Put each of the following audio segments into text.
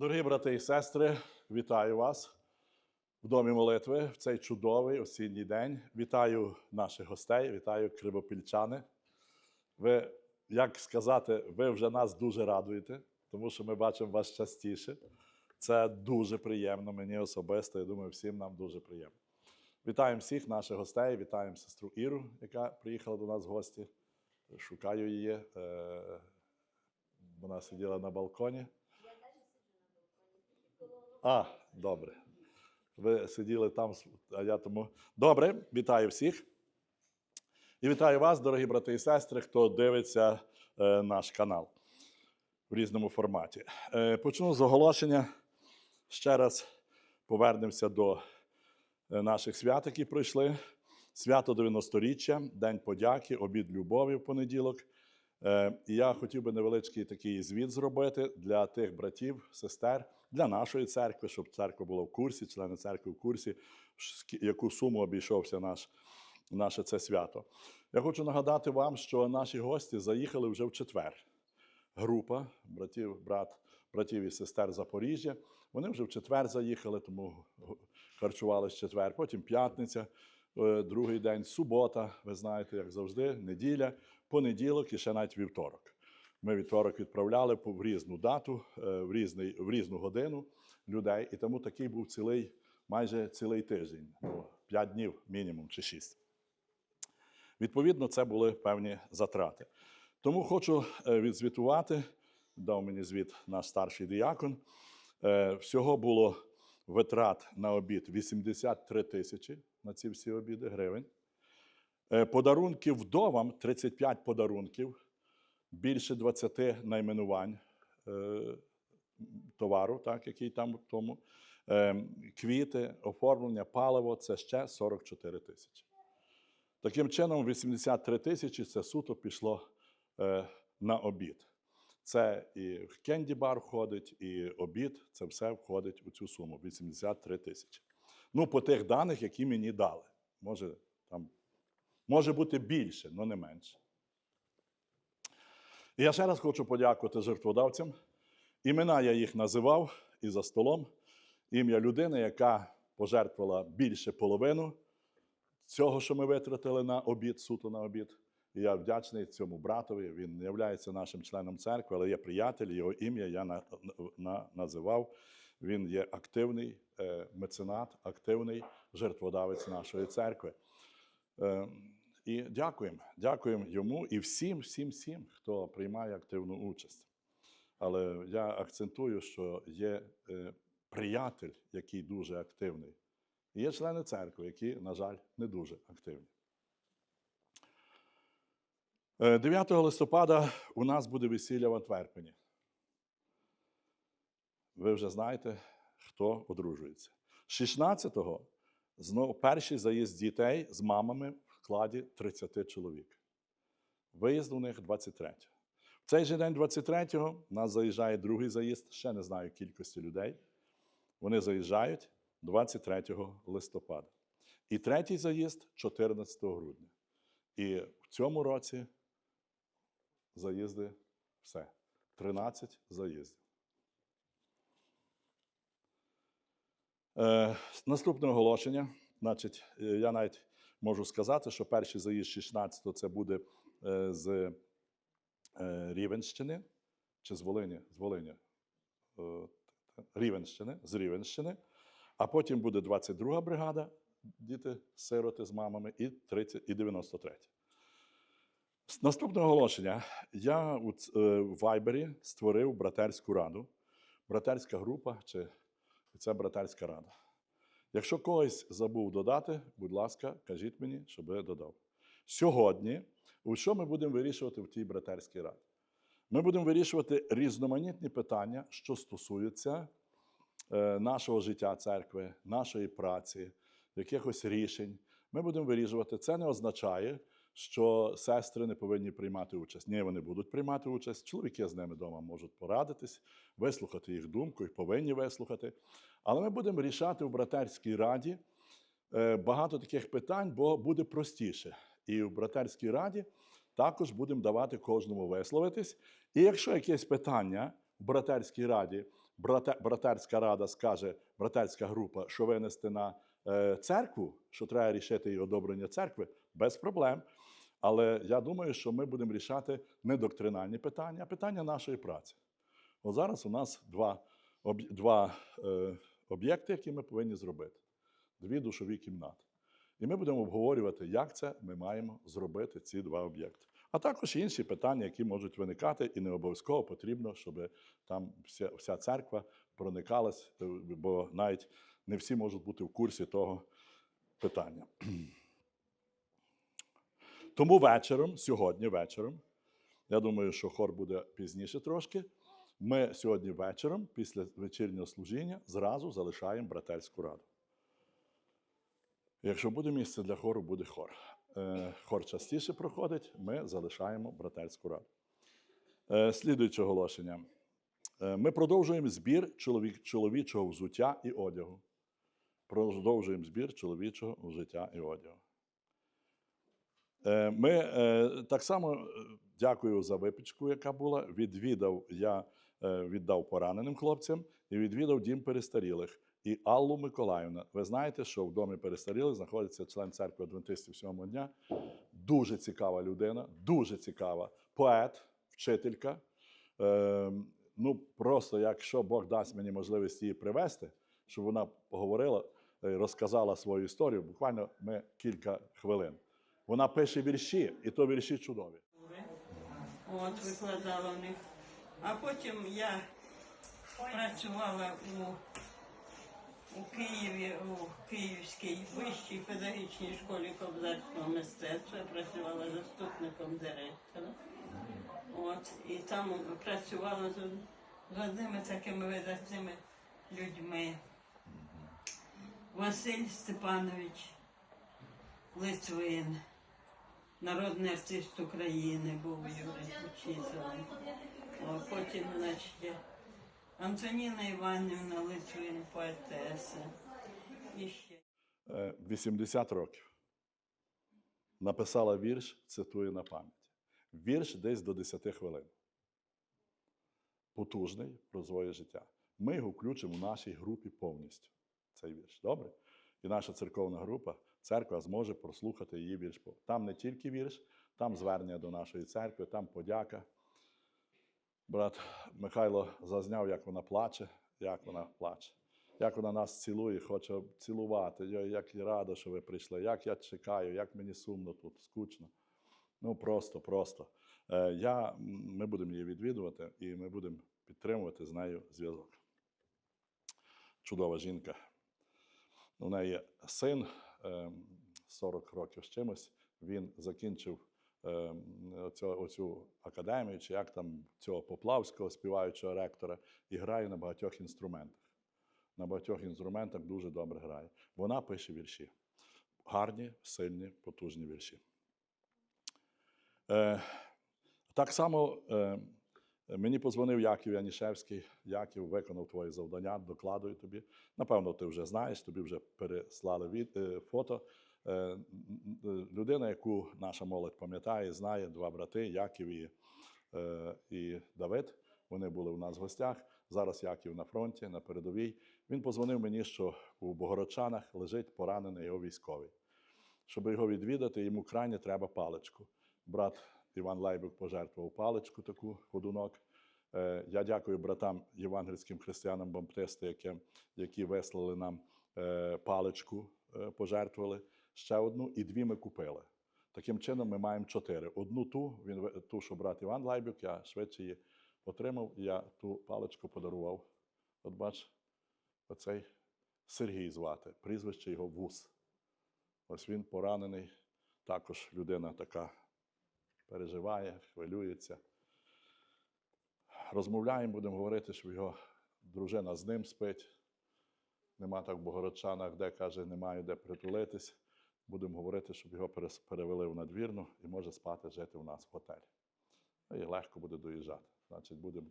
Дорогі брати і сестри, вітаю вас в домі молитви в цей чудовий осінній день. Вітаю наших гостей, вітаю кривопільчани. Ви, як сказати, ви вже нас дуже радуєте, тому що ми бачимо вас частіше. Це дуже приємно мені особисто. Я думаю, всім нам дуже приємно. Вітаємо всіх наших гостей, вітаємо сестру Іру, яка приїхала до нас в гості. Шукаю її. е, Вона сиділа на балконі. А, добре. Ви сиділи там, а я тому. Добре, вітаю всіх. І вітаю вас, дорогі брати і сестри, хто дивиться е, наш канал в різному форматі. Е, почну з оголошення. Ще раз повернемося до е, наших свят, які пройшли. Свято 90-річчя, День подяки, обід любові в понеділок. Е, І я хотів би невеличкий такий звіт зробити для тих братів, сестер, для нашої церкви, щоб церква була в курсі, члени церкви в курсі, яку суму обійшовся наш, наше це свято. Я хочу нагадати вам, що наші гості заїхали вже в четвер. Група братів, брат, братів і сестер Запоріжжя. Вони вже в четвер заїхали, тому харчувалися четвер. Потім п'ятниця, е, другий день, субота, ви знаєте, як завжди, неділя, понеділок і ще навіть вівторок. Ми вівторок відправляли в різну дату, е, в, різний, в різну годину людей. І тому такий був цілий, майже цілий тиждень, ну, 5 днів мінімум чи 6. Відповідно, це були певні затрати. Тому хочу е, відзвітувати, дав мені звіт наш старший діякон. Е, Всього було витрат на обід 83 тисячі на ці всі обіди гривень. Подарунків вдовам 35 подарунків, більше 20 найменувань е, товару, так, який там в тому. Е, Квіти, оформлення, паливо це ще 44 тисячі. Таким чином, 83 тисячі це суто пішло е, на обід. Це і в кенді-бар входить, і обід, це все входить у цю суму 83 тисячі. Ну, по тих даних, які мені дали. Може, там, може бути більше, але не менше. Я ще раз хочу подякувати жертводавцям. Імена я їх називав і за столом. Ім'я людини, яка пожертвувала більше половину цього, що ми витратили на обід, суто на обід. І я вдячний цьому братові. Він не є нашим членом церкви, але є приятель, його ім'я я на, на, називав. Він є активний е, меценат, активний жертводавець нашої церкви. Е, і дякуємо, дякуємо йому і всім, всім, всім, хто приймає активну участь. Але я акцентую, що є е, приятель, який дуже активний. І є члени церкви, які, на жаль, не дуже активні. Е, 9 листопада у нас буде весілля в Антверпені. Ви вже знаєте, хто одружується. 16-го знову перший заїзд дітей з мамами складі 30 чоловік. Виїзд у них 23. В цей же день, 23-го, у нас заїжджає другий заїзд, ще не знаю кількості людей. Вони заїжджають 23 листопада. І третій заїзд 14 грудня. І в цьому році заїзди все. 13 заїздів. Е, наступне оголошення. Значить, е, я навіть можу сказати, що перший заїзд 16 це буде е, з е, Рівенщини чи з Волині, з Волині. Е, Рівенщини, з Рівенщини. А потім буде 22 бригада, діти, сироти з мамами, і 30, і 93. Наступне оголошення. Я у Вайбері створив братерську раду. Братерська група чи це братерська рада. Якщо когось забув додати, будь ласка, кажіть мені, щоб я додав. Сьогодні, що ми будемо вирішувати в тій братерській раді? Ми будемо вирішувати різноманітні питання, що стосуються е, нашого життя церкви, нашої праці, якихось рішень. Ми будемо вирішувати. Це не означає, що сестри не повинні приймати участь. Ні, вони будуть приймати участь. Чоловіки з ними вдома можуть порадитись, вислухати їх думку і повинні вислухати. Але ми будемо рішати в братерській раді е, багато таких питань, бо буде простіше. І в братерській раді також будемо давати кожному висловитись. І якщо якесь питання в братерській раді братерська рада скаже, братерська група, що винести на е, церкву, що треба рішити і одобрення церкви, без проблем. Але я думаю, що ми будемо рішати не доктринальні питання, а питання нашої праці. От зараз у нас два, два е, об'єкти, які ми повинні зробити: дві душові кімнати. І ми будемо обговорювати, як це ми маємо зробити ці два об'єкти. А також інші питання, які можуть виникати, і не обов'язково потрібно, щоб там вся, вся церква проникалась, е, бо навіть не всі можуть бути в курсі того питання. Тому вечором, сьогодні вечором, я думаю, що хор буде пізніше трошки. Ми сьогодні вечором, після вечірнього служіння, зразу залишаємо братерську раду. Якщо буде місце для хору, буде хор. Е, Хор частіше проходить, ми залишаємо братерську раду. Е, Слідуюче оголошення. Е, Ми продовжуємо збір чоловічого взуття і одягу. Продовжуємо збір чоловічого взуття і одягу. Ми так само дякую за випічку, яка була. Відвідав я віддав пораненим хлопцям і відвідав дім перестарілих. І Аллу Миколаївна. Ви знаєте, що в домі перестарілих знаходиться член церкви Адвентистів сьомого дня. Дуже цікава людина, дуже цікава. Поет, вчителька. Е, ну, просто якщо Бог дасть мені можливість її привести, щоб вона поговорила, е, розказала свою історію, буквально ми кілька хвилин. Вона пише вірші, і то вірші чудові. От викладала в них. А потім я працювала у, у Києві, у Київській вищій педагогічній школі кобзарського мистецтва. Я працювала заступником директора. От, і там працювала з, з одними такими видатними людьми. Василь Степанович Литвин. Народний артист України був Юрій Учителем. Потім, значить, Антоніна Іванівна Литвин, поетеса. І ще. Е, 80 років. Написала вірш, цитую на пам'ять. Вірш десь до 10 хвилин. Потужний про своє життя. Ми його включимо в нашій групі повністю. Цей вірш. Добре? І наша церковна група, церква зможе прослухати її вірш. Там не тільки вірш, там звернення до нашої церкви, там подяка. Брат Михайло зазняв, як вона плаче, як вона плаче. Як вона нас цілує, хоче цілувати. Йой, як я рада, що ви прийшли, як я чекаю, як мені сумно тут, скучно. Ну просто, просто. Е, я, ми будемо її відвідувати і ми будемо підтримувати з нею зв'язок. Чудова жінка. У неї син е, 40 років з чимось. Він закінчив оцю, оцю академію, чи як там цього поплавського співаючого ректора, і грає на багатьох інструментах. На багатьох інструментах дуже добре грає. Вона пише вірші. Гарні, сильні, потужні вірші. Е, так само е, мені позвонив Яків Янішевський. Яків виконав твоє завдання, докладую тобі. Напевно, ти вже знаєш, тобі вже переслали від, е, фото. Е, м, людина, яку наша молодь пам'ятає, знає, два брати, Яків і, е, і Давид. Вони були у нас в гостях. Зараз Яків на фронті, на передовій. Він позвонив мені, що у Богородчанах лежить поранений його військовий. Щоб його відвідати, йому крайне треба паличку. Брат Іван Лайбик пожертвував паличку, таку ходунок. Е, Я дякую братам євангельським християнам баптисти, які, які вислали нам е, паличку, е, пожертвували. Ще одну і дві ми купили. Таким чином, ми маємо чотири. Одну ту, він, ту, що брат Іван Лайбюк, я швидше її отримав, я ту паличку подарував. От бач, оцей Сергій звати, прізвище його Вус. Ось він поранений, також людина така переживає, хвилюється. Розмовляємо, будемо говорити, що його дружина з ним спить. Нема так в Богородчанах, де каже, немає де притулитись. Будемо говорити, щоб його перевели в надвірну і може спати, жити у нас в готелі. Ну, І легко буде доїжджати. Значить, будем,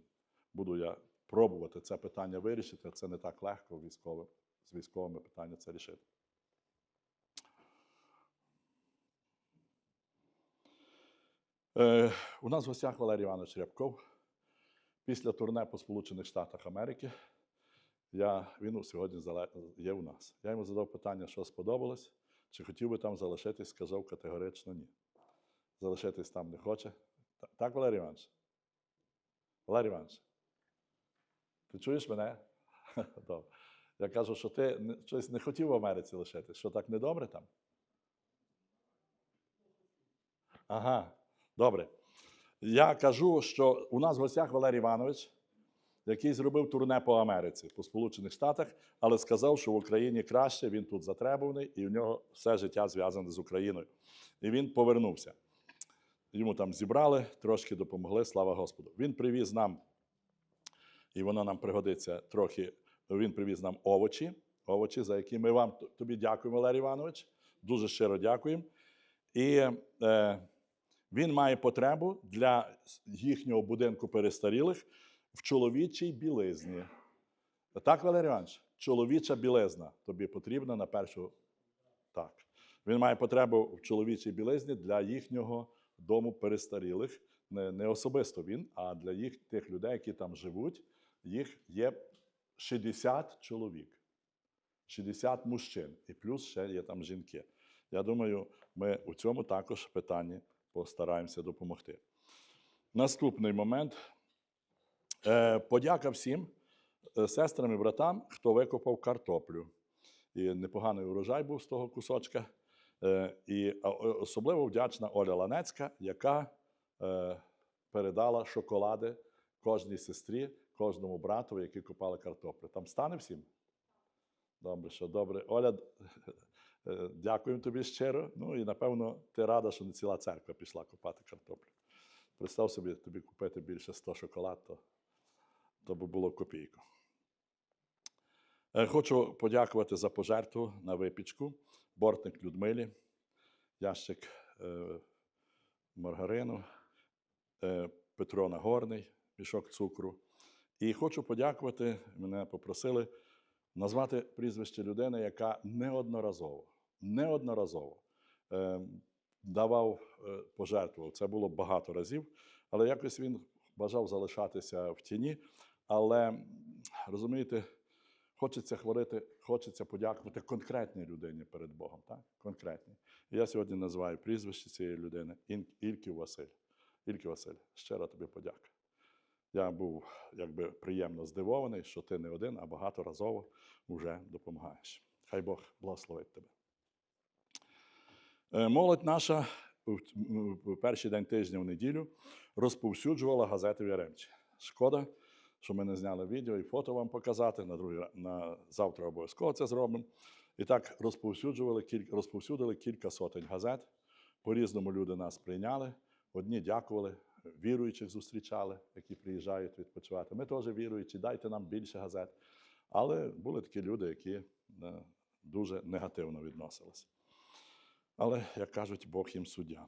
буду я пробувати це питання вирішити. Це не так легко військовим, з військовими питання це рішити. Е, у нас в гостях Валерій Іванович Рябков. після турне по Сполучених Штатах Америки. Я, він сьогодні є у нас. Я йому задав питання, що сподобалось, чи хотів би там залишитись, сказав категорично ні. Залишитись там не хоче. Так, Валерій Іванович? Валерій Іванович, ти чуєш мене? Добре. Я кажу, що ти щось не хотів в Америці лишитись, що так недобре там? Ага, добре. Я кажу, що у нас в гостях Валерій Іванович, який зробив турне по Америці, по Сполучених Штатах, але сказав, що в Україні краще, він тут затребуваний, і в нього все життя зв'язане з Україною. І він повернувся. Йому там зібрали, трошки допомогли, слава Господу. Він привіз нам, і воно нам пригодиться трохи. Він привіз нам овочі, овочі, за які ми вам тобі дякуємо, Валерій Іванович. Дуже щиро дякуємо. І е, він має потребу для їхнього будинку перестарілих в чоловічій білизні. Так, Валерій Іванович? Чоловіча білизна тобі потрібна на першу. Так. Він має потребу в чоловічій білизні для їхнього дому перестарілих. Не, не особисто він, а для їх тих людей, які там живуть, їх є 60 чоловік. 60 мужчин, і плюс ще є там жінки. Я думаю, ми у цьому також питанні постараємося допомогти. Наступний момент. Е, подяка всім е, сестрам і братам, хто викопав картоплю. І непоганий урожай був з того кусочка. Е, і особливо вдячна Оля Ланецька, яка передала шоколади кожній сестрі, кожному брату, які копали картоплю. Там стане всім? Добре, що добре. Оля, дякуємо тобі щиро. Ну і напевно ти рада, що не ціла церква пішла копати картоплю. Представ собі, тобі купити більше 100 шоколад, то, то би було копійку. Е, Хочу подякувати за пожертву на випічку. Бортник Людмилі, ящик е, маргарину, е, Петро Нагорний, мішок цукру. І хочу подякувати, мене попросили назвати прізвище людини, яка неодноразово, неодноразово е, давав е, пожертвував. Це було багато разів, але якось він бажав залишатися в тіні. Але розумієте, хочеться хвалити, хочеться подякувати конкретній людині перед Богом. Так? Конкретній. Я сьогодні називаю прізвище цієї людини Ільків Василь. Ільків Василь, щиро тобі подяка. Я був якби приємно здивований, що ти не один, а багаторазово вже допомагаєш. Хай Бог благословить тебе. Е, Молодь наша в перший день тижня в неділю розповсюджувала газети в Яремчі. Шкода, що ми не зняли відео і фото вам показати. На, другий, на завтра обов'язково це зробимо. І так розповсюджували кілька, розповсюдили кілька сотень газет. По-різному люди нас прийняли. Одні дякували, віруючих зустрічали, які приїжджають відпочивати. Ми теж віруючі, дайте нам більше газет. Але були такі люди, які е, дуже негативно відносилися. Але, як кажуть, Бог їм суддя.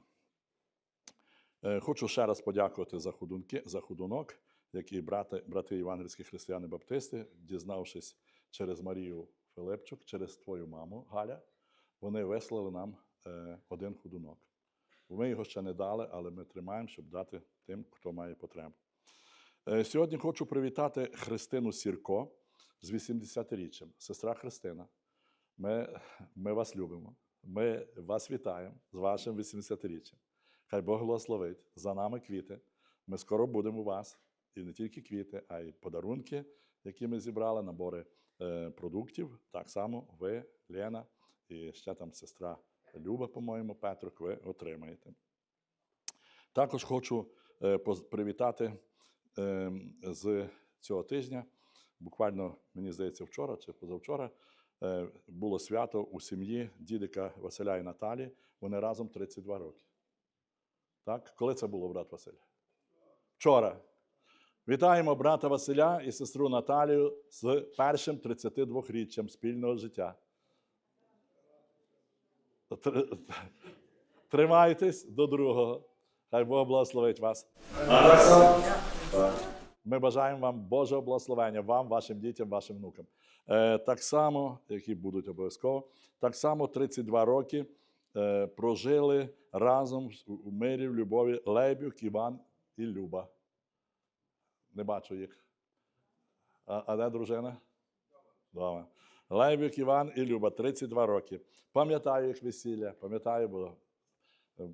Е, Хочу ще раз подякувати за, худунки, за худунок, який брати, брати євангельські християни-баптисти, дізнавшись через Марію Филипчук, через твою маму Галя, вони вислали нам е, один худунок. Ми його ще не дали, але ми тримаємо, щоб дати тим, хто має потребу. Е, Сьогодні хочу привітати Христину Сірко з 80-річчям. Сестра Христина. Ми, ми вас любимо. Ми вас вітаємо з вашим 80-річчям. Хай Бог благословить. За нами квіти. Ми скоро будемо у вас. І не тільки квіти, а й подарунки, які ми зібрали, набори е, продуктів. Так само ви, Лена, і ще там сестра Люба, по-моєму, Петрук, ви отримаєте. Також хочу е, привітати е, з цього тижня. Буквально, мені здається, вчора чи позавчора е, було свято у сім'ї дідика Василя і Наталі. Вони разом 32 роки. Так? Коли це було, брат Василь? Вчора. Вітаємо брата Василя і сестру Наталію з першим 32-річчям спільного життя. Тр- Тримайтесь до другого. Хай Бог благословить вас. Ми бажаємо вам Божого благословення, вам, вашим дітям, вашим внукам. Е, так само, які будуть обов'язково, так само 32 роки е, прожили разом у мирі, в любові Лебюк, Іван і Люба. Не бачу їх. А, а де дружина? Дома. Лейбюк Іван і Люба, 32 роки. Пам'ятаю їх весілля, пам'ятаю, бо е,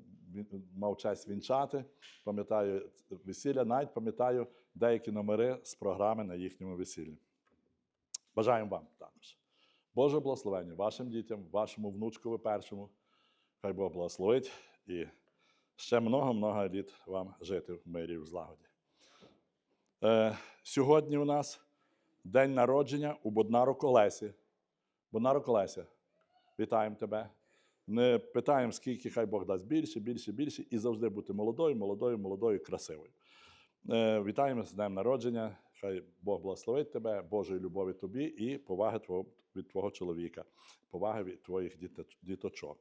мав честь вінчати, пам'ятаю весілля, навіть пам'ятаю деякі номери з програми на їхньому весіллі. Бажаємо вам також. Боже благословення вашим дітям, вашому внучкові першому. Хай Бог благословить і ще много-много літ вам жити в мирі і в злагоді. Е, сьогодні у нас день народження у Боднару Колесі. Боднару Колеся, вітаємо тебе. Не питаємо, скільки хай Бог дасть більше, більше, більше, і завжди бути молодою, молодою, молодою, красивою. Е, вітаємо з днем народження. Хай Бог благословить тебе, Божої любові тобі і поваги твого, від твого чоловіка, поваги від твоїх діточок.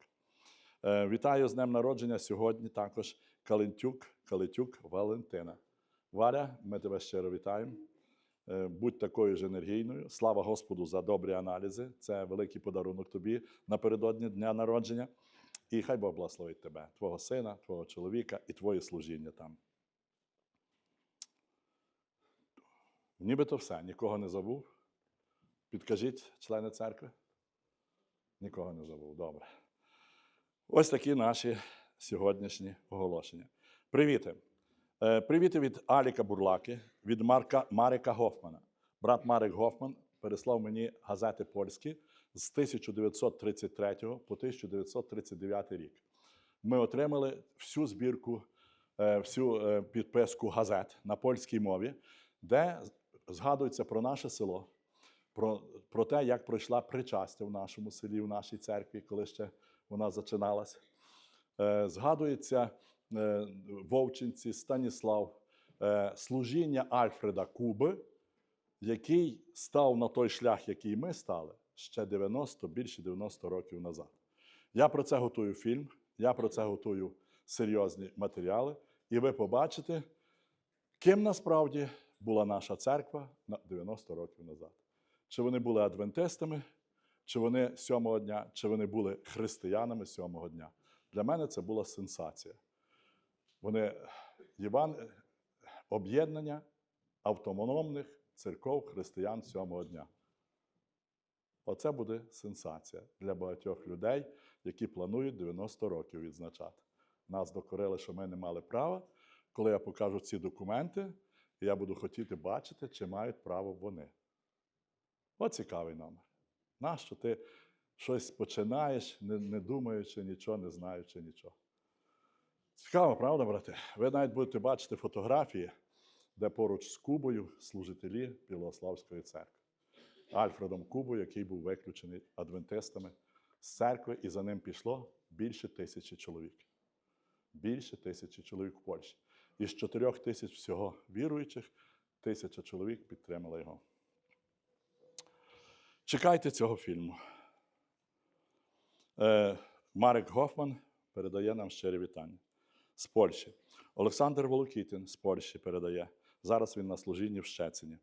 Е, вітаю з днем народження сьогодні також Калентюк, Калетюк Валентина. Валя, ми тебе щиро вітаємо. Е, Будь такою ж енергійною. Слава Господу за добрі аналізи. Це великий подарунок тобі напередодні дня народження. І хай Бог благословить тебе, твого сина, твого чоловіка і твоє служіння там. Нібито все, нікого не забув. Підкажіть, члени церкви. Нікого не забув. Добре. Ось такі наші сьогоднішні оголошення. Привіти. Е, Привіти від Аліка Бурлаки, від Марка, Марика Гофмана. Брат Марик Гофман переслав мені газети польські з 1933 по 1939 рік. Ми отримали всю збірку, е, всю е, підписку газет на польській мові, де згадується про наше село, про, про те, як пройшла причастя в нашому селі, в нашій церкві, коли ще вона зачиналась. Е, Згадується Вовчинці, Станіслав, е, служіння Альфреда Куби, який став на той шлях, який ми стали, ще 90, більше 90 років назад. Я про це готую фільм, я про це готую серйозні матеріали, і ви побачите, ким насправді була наша церква на 90 років назад. Чи вони були адвентистами, чи вони сьомого дня, чи вони були християнами сьомого дня. Для мене це була сенсація. Вони Єван... об'єднання автономних церков християн сьомого дня. Оце буде сенсація для багатьох людей, які планують 90 років відзначати. Нас докорили, що ми не мали права. Коли я покажу ці документи, я буду хотіти бачити, чи мають право вони. От цікавий номер. Нащо ти щось починаєш, не думаючи нічого, не знаючи нічого. Цікаво, правда, брате? Ви навіть будете бачити фотографії, де поруч з Кубою служителі Білославської церкви. Альфредом Кубою, який був виключений адвентистами з церкви, і за ним пішло більше тисячі чоловік. Більше тисячі чоловік в Польщі. Із чотирьох тисяч всього віруючих, тисяча чоловік підтримали його. Чекайте цього фільму. Е, Марик Гофман передає нам щирі вітання з Польщі. Олександр Волокітін з Польщі передає. Зараз він на служінні в Щецині.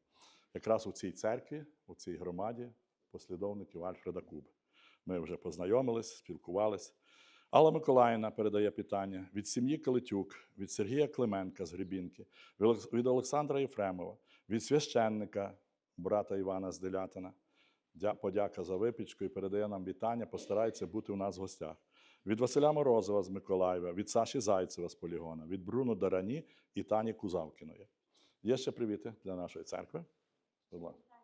Якраз у цій церкві, у цій громаді послідовників Альфреда Куби. Ми вже познайомились, спілкувались. Алла Миколаївна передає питання від сім'ї Калитюк, від Сергія Клименка з Гребінки, від Олександра Єфремова, від священника брата Івана з Делятина. Дя- Подяка за випічку і передає нам вітання, постарається бути у нас в гостях. Від Василя Морозова з Миколаєва, від Саші Зайцева з Полігона, від Бруно Дарані і Тані Кузавкіної. Є ще привіти для нашої церкви. Будь ласка.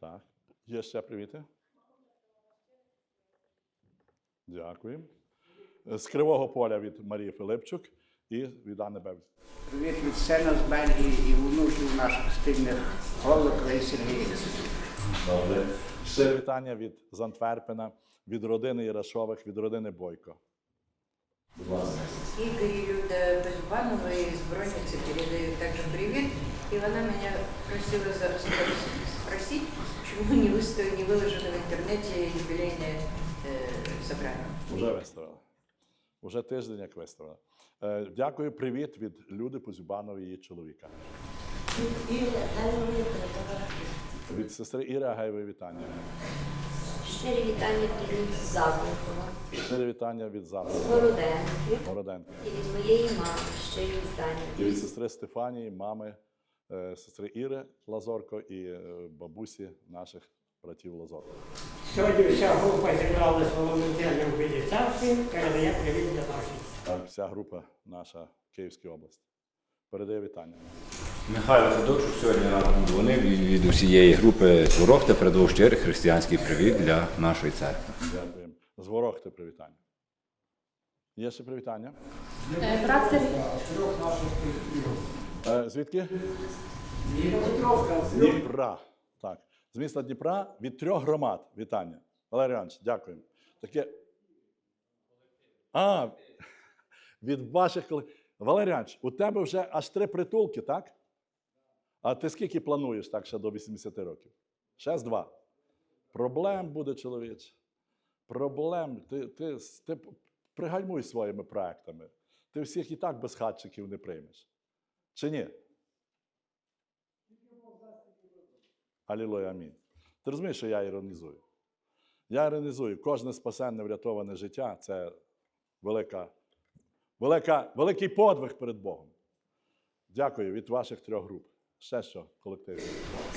Так. Є ще привіти? Дякую. З Кривого поля від Марії Филипчук і від Анни Бевзь. Привіт від сина з Бельгії і внуків наших спільних Голика і Сергія. Добре. Ще вітання від з Антверпена, від родини Ярошових, від родини Бойко. Будь ласка. Игорь Люда Безбанова из Бронницы передает также привет. И она меня просила за- спросить, почему не, выставлено, не выложено в интернете юбилейное э, собрание. Уже виставили. Уже тиждень, як виставили. Е, дякую, привіт від Люди Позюбанової її чоловіка. Від сестри Іри Агеєвої вітання. Щирі вітання від Заблокова, Щирі вітання від Западу, Городенки Городенка. і від моєї мами. Щирі І вітання. від сестри Стефанії, мами, е, сестри Іри Лазорко і е, бабусі наших братів Лазорко. Сьогодні вся група волонтерів в Білій церкві, передає привіт для нашої. Так, вся група наша Київської області. Передає вітання. Михайло Федорчук сьогодні разом дзвонив і від усієї групи Ворохта передав щирий християнський привіт для нашої церкви. Дякуємо. З Ворохти привітання. Є ще привітання? Е, Брат Сергій. Е, звідки? З Дніпра. З міста Дніпра від трьох громад. Вітання. Валерій Іванович, дякуємо. Таке. А, від ваших колег. Валерій Іванович, у тебе вже аж три притулки, так? А ти скільки плануєш так ще до 80 років? Ще з два. Проблем буде, чоловіче. Проблем. Ти, ти, ти пригальмуй своїми проектами. Ти всіх і так без хатчиків не приймеш. Чи ні? Алілуя, амінь. Ти розумієш, що я іронізую? Я іронізую. Кожне спасенне, врятоване життя це велика, велика, великий подвиг перед Богом. Дякую від ваших трьох груп. Ще що, колектив?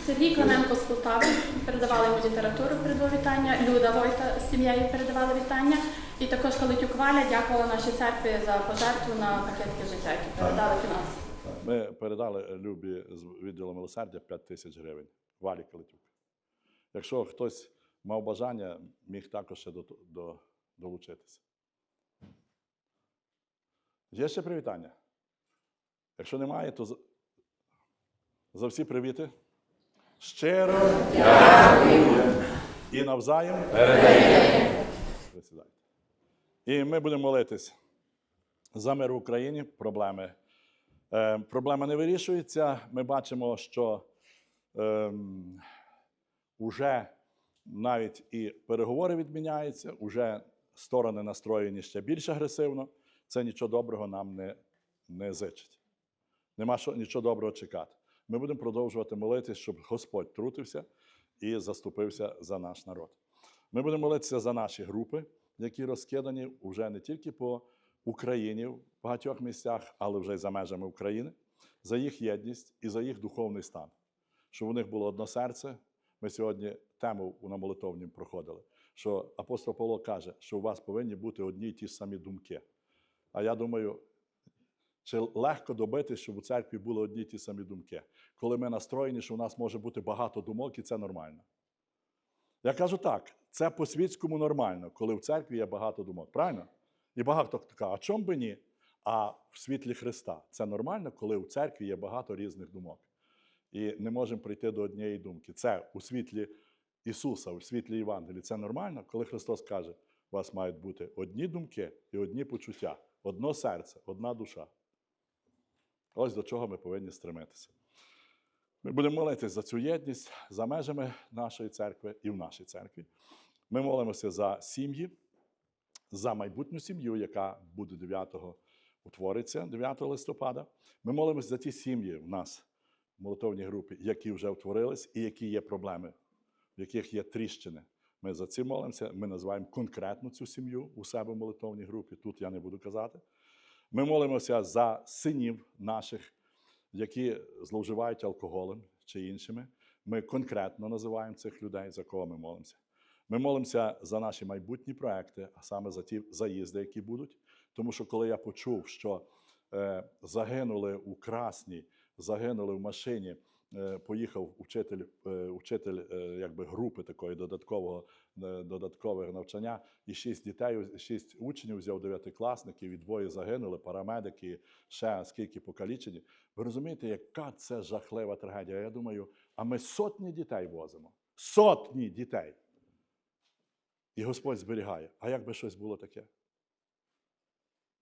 Сергій Клименко з Полтави передавали йому літературу, передав вітання. Люда Войта з сім'єю передавала вітання. І також Калитюк Валя дякувала нашій церкві за пожертву на пакетки життя, які передали фінанси. Ми передали Любі з відділу милосердя 5 тисяч гривень. Валі Калитюк. Якщо хтось мав бажання, міг також ще до, до, долучитися. Є ще привітання? Якщо немає, то за, за всі привіти. Щиро дякую. І навзаєм. Присідайте. І ми будемо молитись за мир в Україні, проблеми. Е, проблема не вирішується. Ми бачимо, що уже навіть і переговори відміняються, уже сторони настроєні ще більш агресивно. Це нічого доброго нам не, не зичить. Нема що, нічого доброго чекати. Ми будемо продовжувати молитися, щоб Господь трутився і заступився за наш народ. Ми будемо молитися за наші групи, які розкидані вже не тільки по Україні в багатьох місцях, але вже й за межами України, за їх єдність і за їх духовний стан. Щоб у них було одно серце. Ми сьогодні тему на молитовні проходили, що апостол Павло каже, що у вас повинні бути одні й ті самі думки. А я думаю, чи легко добитися, щоб у церкві були одні й ті самі думки, коли ми настроєні, що у нас може бути багато думок, і це нормально. Я кажу так: це по-світському нормально, коли в церкві є багато думок. Правильно? І багато хто каже, а чом би ні? А в світлі Христа це нормально, коли в церкві є багато різних думок. І не можемо прийти до однієї думки. Це у світлі Ісуса, у світлі Євангелії. Це нормально, коли Христос каже, у вас мають бути одні думки і одні почуття, одно серце, одна душа. Ось до чого ми повинні стремитися. Ми будемо молитися за цю єдність за межами нашої церкви і в нашій церкві. Ми молимося за сім'ї, за майбутню сім'ю, яка буде 9-го утвориться 9 листопада. Ми молимося за ті сім'ї в нас в молитовній групі, які вже утворились і які є проблеми, в яких є тріщини. Ми за ці молимося. Ми називаємо конкретно цю сім'ю у себе в молитовній групі. Тут я не буду казати. Ми молимося за синів наших, які зловживають алкоголем чи іншими. Ми конкретно називаємо цих людей, за кого ми молимося. Ми молимося за наші майбутні проекти, а саме за ті заїзди, які будуть. Тому що коли я почув, що е, загинули у Красній, загинули в машині, е, поїхав учитель, е, учитель е, якби групи такої додаткового, е, додаткового навчання, і шість дітей, шість учнів взяв дев'ятикласників, і двоє загинули, парамедики, ще скільки покалічені. Ви розумієте, яка це жахлива трагедія? Я думаю, а ми сотні дітей возимо. Сотні дітей. І Господь зберігає. А як би щось було таке?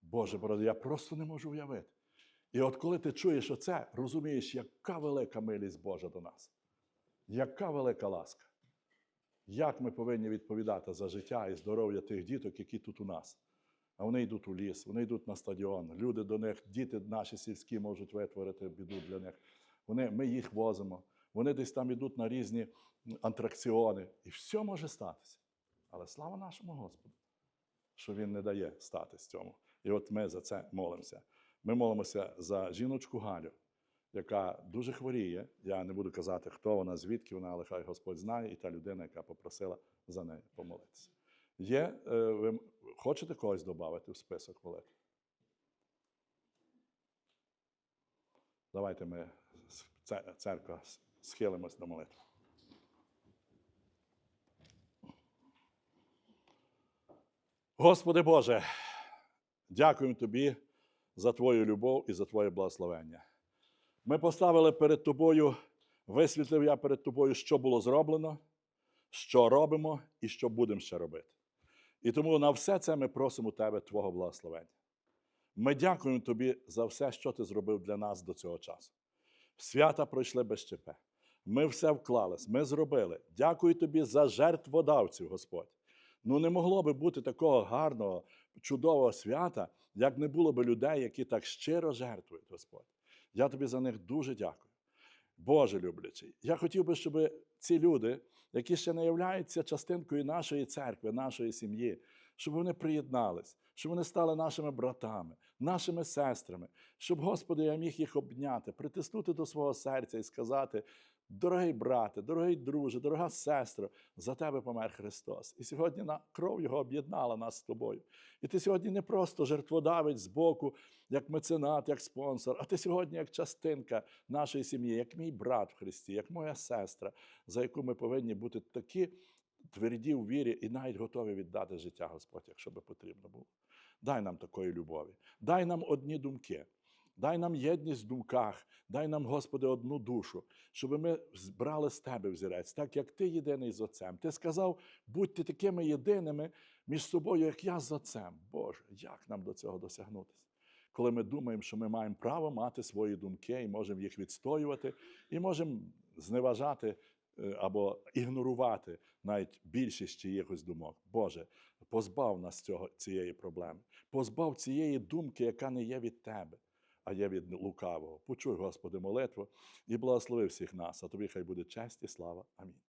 Боже, бороди, я просто не можу уявити. І от коли ти чуєш оце, розумієш, яка велика милість Божа до нас, яка велика ласка. Як ми повинні відповідати за життя і здоров'я тих діток, які тут у нас. А вони йдуть у ліс, вони йдуть на стадіон. Люди до них, діти наші сільські можуть витворити біду для них. Вони, ми їх возимо. Вони десь там йдуть на різні м, атракціони. І все може статися. Але слава нашому Господу, що Він не дає статись цьому. І от ми за це молимося. Ми молимося за жіночку Галю, яка дуже хворіє. Я не буду казати, хто вона, звідки вона, але хай Господь знає, і та людина, яка попросила за неї помолитися. Є, е, ви хочете когось додати в список молитв? Давайте ми, церква, схилимось до молитви. Господи Боже, дякуємо Тобі за Твою любов і за Твоє благословення. Ми поставили перед Тобою, висвітлив я перед Тобою, що було зроблено, що робимо і що будемо ще робити. І тому на все це ми просимо Тебе Твого благословення. Ми дякуємо Тобі за все, що Ти зробив для нас до цього часу. Свята пройшли без ЧП. Ми все вклались, ми зробили. Дякую тобі за жертводавців, Господь. Ну не могло би бути такого гарного, чудового свята, як не було би людей, які так щиро жертвують, Господь. Я тобі за них дуже дякую. Боже люблячий, я хотів би, щоб ці люди, які ще не являються частинкою нашої церкви, нашої сім'ї, щоб вони приєднались, щоб вони стали нашими братами, нашими сестрами, щоб, Господи, я міг їх обняти, притиснути до свого серця і сказати: дорогий брате, дорогий друже, дорога сестро, за тебе помер Христос. І сьогодні кров Його об'єднала нас з тобою. І ти сьогодні не просто жертводавець з боку, як меценат, як спонсор, а ти сьогодні як частинка нашої сім'ї, як мій брат в Христі, як моя сестра, за яку ми повинні бути такі тверді в вірі і навіть готові віддати життя Господь, якщо би потрібно було. Дай нам такої любові, дай нам одні думки. Дай нам єдність в думках, дай нам, Господи, одну душу, щоб ми брали з Тебе взірець, так як Ти єдиний з Отцем. Ти сказав, будьте такими єдиними між собою, як я з Отцем. Боже, як нам до цього досягнутися? Коли ми думаємо, що ми маємо право мати свої думки і можемо їх відстоювати, і можемо зневажати е, або ігнорувати навіть більшість чиїхось думок. Боже, позбав нас цього, цієї проблеми, позбав цієї думки, яка не є від Тебе а є від лукавого. Почуй, Господи, молитву і благослови всіх нас, а тобі хай буде честь і слава. Амінь.